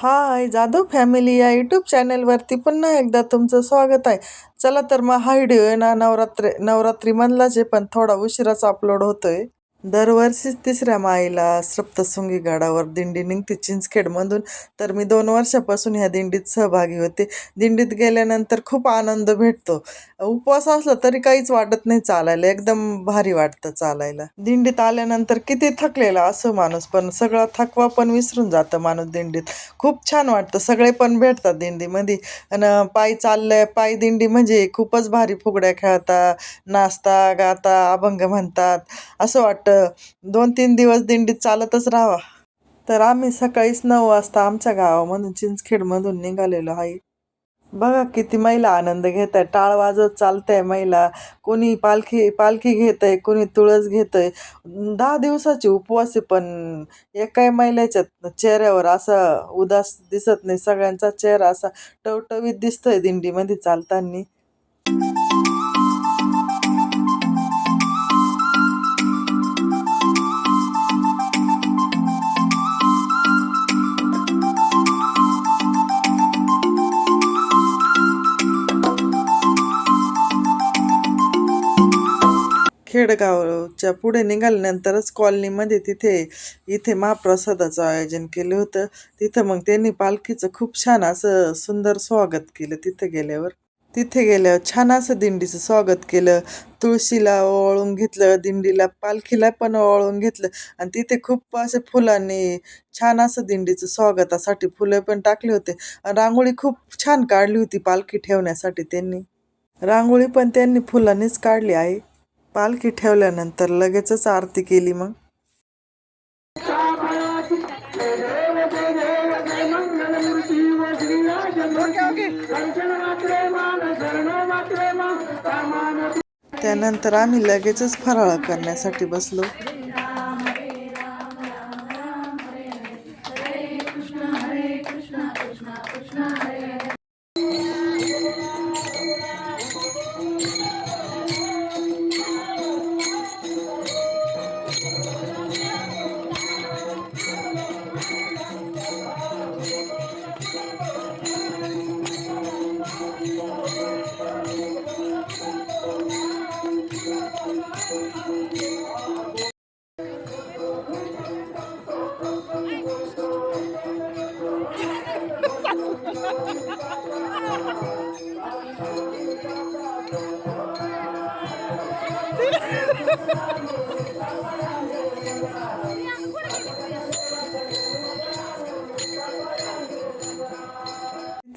हाय Jadhav family या YouTube चॅनलवरती पुन्हा एकदा तुमचं स्वागत आहे. चला तर मग हा व्हिडिओ आहे ना नवरात्री नवरात्रीमधलाच आहे पण थोडा उशिराच अपलोड होतोय. दरवर्षीच तिसऱ्या माईला सप्तसुंगी गडावर दिंडी निघते. चिंचखेडमधून तर मी दोन वर्षापासून ह्या दिंडीत सहभागी होते. दिंडीत गेल्यानंतर खूप आनंद भेटतो. उपवास असला तरी काहीच वाटत नाही चालायला. एकदम भारी वाटतं चालायला. दिंडीत आल्यानंतर किती थकलेला असं माणूस पण सगळा थकवा पण विसरून जातं माणूस दिंडीत. खूप छान वाटतं. सगळे पण भेटतात दिंडीमध्ये. आणि पायी चाललंय पायी दिंडी म्हणजे खूपच भारी फुगड्या खेळता नाचता गाता अभंग म्हणतात. असं वाटतं दोन तीन दिवस दिंडीत चालतच राहावा. तर आम्ही सकाळीच नऊ वाजता आमच्या गावामधून चिंचखेडमधून निघालेलो आहे. बघा किती महिला आनंद घेत आहे टाळ वाजत चालतंय महिला. कोणी पालखी पालखी घेत आहे कोणी तुळस घेत आहे दहा दिवसाची उपवासी पण एकाही महिलेच्या चेहऱ्यावर असा उदास दिसत नाही. सगळ्यांचा चेहरा असा टवटवीत दिसतोय दिंडीमध्ये चालताना. खेडगावच्या पुढे निघाल्यानंतरच कॉलनीमध्ये तिथे इथे महाप्रसादाचं आयोजन केलं होतं. तिथं मग त्यांनी पालखीचं खूप छान असं सुंदर स्वागत केलं तिथे गेल्यावर. तिथे गेल्यावर छान असं दिंडीचं स्वागत केलं. तुळशीला ओवाळून घेतलं दिंडीला पालखीला पण ओवाळून घेतलं. आणि तिथे खूप असे फुलांनी छान असं दिंडीचं स्वागतासाठी फुलं पण टाकले होते. आणि रांगोळी खूप छान काढली होती पालखी ठेवण्यासाठी त्यांनी. रांगोळी पण त्यांनी फुलांनीच काढली आहे. पालखी ठेवल्यानंतर लगेचच आरती केली मग. त्यानंतर आम्ही लगेचच फराळ करण्यासाठी बसलो.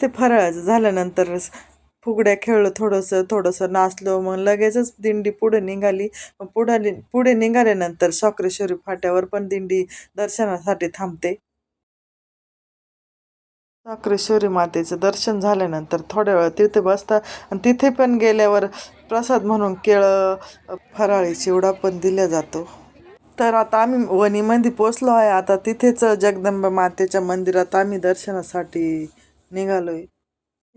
ते फराळाचं झाल्यानंतर फुगड्या खेळलो थोडंसं थोडंसं नाचलो मग लगेचच दिंडी पुढे निघाली. मग पुढे पुढे निघाल्यानंतर शॉक्रेश्वरी फाट्यावर पण दिंडी दर्शनासाठी थांबते. शॉक्रेश्वरी मातेचं दर्शन झाल्यानंतर थोड्या वेळ तिथे बसता आणि तिथे पण गेल्यावर प्रसाद म्हणून केळं फराळी चिवडा पण दिला जातो. तर आता आम्ही वणीमध्ये पोचलो आहे. आता तिथेच जगदंबा मातेच्या मंदिरात आम्ही दर्शनासाठी निघालोय.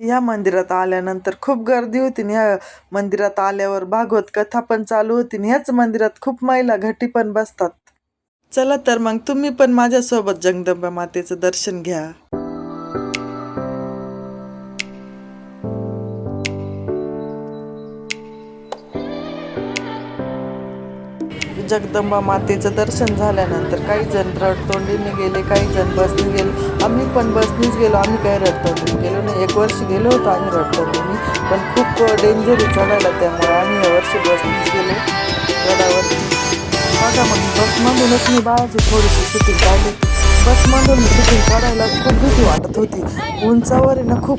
या मंदिरात आल्यानंतर खूप गर्दी होती आणि ह्या मंदिरात आल्यावर भागवत कथा पण चालू होती आणि ह्याच मंदिरात खूप महिला घटी पण बसतात. चला तर मग तुम्ही पण माझ्यासोबत जगदंबा मातेचं दर्शन घ्या. जगदंबा मातेचं दर्शन झाल्यानंतर काही जण रडतोंडीने गेले काही जण बसने गेले. आम्ही पण बसनीच गेलो आम्ही काही रडतोंडीने गेलो नाही. एक वर्ष गेलो होतो आम्ही रडतोंडीने पण खूप डेंजर चढायला त्यामुळे आम्ही या वर्षी बसनीच गेलो. गडावर. बघा मग बसमधूनच मी बाळाची थोडीशी सुटी काढली. बसमधून तिथून काढायला खूप भीती वाटत होती. उंचावर आहे ना खूप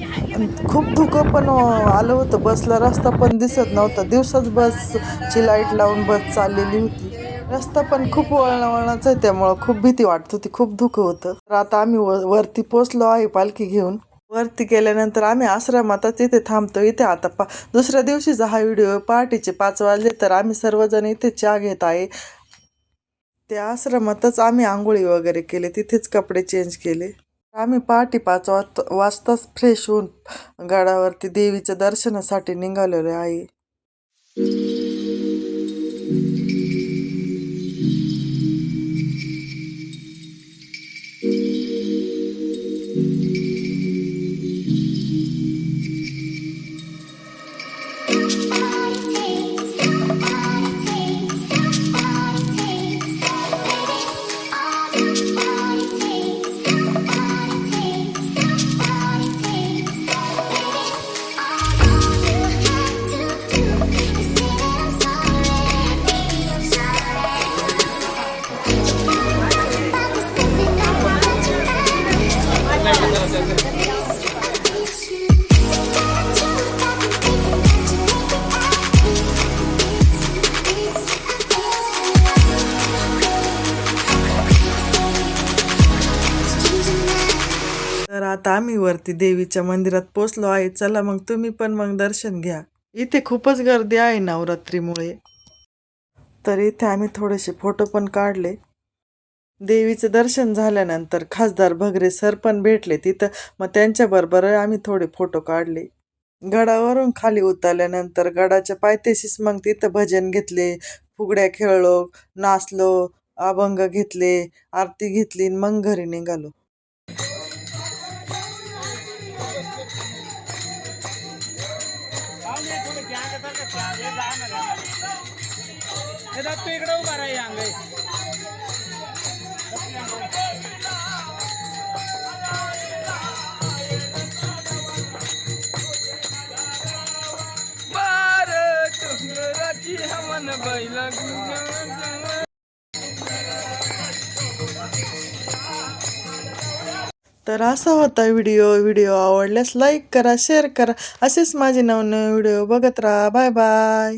खूप धुकं पण आलं होतं. बसला रस्ता पण दिसत नव्हता. दिवसाच बसची लाइट लावून बस चाललेली होती. रस्ता पण खूप वळणा वळणाचा आहे त्यामुळं खूप भीती वाटत होती. खूप धुकं होतं. तर आता आम्ही वरती पोचलो आहे पालखी घेऊन. वरती गेल्यानंतर आम्ही आश्रमात तिथे थांबतो. इथे आता पा दुसऱ्या दिवशीचा हा व्हिडिओ पहाटेचे पाच वाजले तर आम्ही सर्वजण इथे चहा घेत आहे. त्या आश्रमातच आम्ही आंघोळी वगैरे केले तिथेच कपडे चेंज केले. आम्ही पहाटे पाच वाजता वाजताच फ्रेश होऊन गडावरती देवीच्या दर्शनासाठी निघालेलो आहे. आता आम्ही वरती देवीच्या मंदिरात पोचलो आहे. चला मग तुम्ही पण मग दर्शन घ्या. इथे खूपच गर्दी आहे नवरात्रीमुळे. तर इथे आम्ही थोडेसे फोटो पण काढले. देवीचं दर्शन झाल्यानंतर खासदार भगरे सर पण भेटले तिथं. मग त्यांच्याबरोबर आम्ही थोडे फोटो काढले. गडावरून खाली उतरल्यानंतर गडाच्या पायथ्याशीच मग तिथं भजन घेतले. फुगड्या खेळलो नाचलो अभंग घेतले आरती घेतली आणि मग घरी निघालो. हे दत्तू इकडे उभा राही अंगाई. तर असा होता व्हिडिओ. व्हिडिओ आवडल्यास लाईक करा शेअर करा. असेच माझे नवनवे व्हिडिओ बघत राहा. Bye bye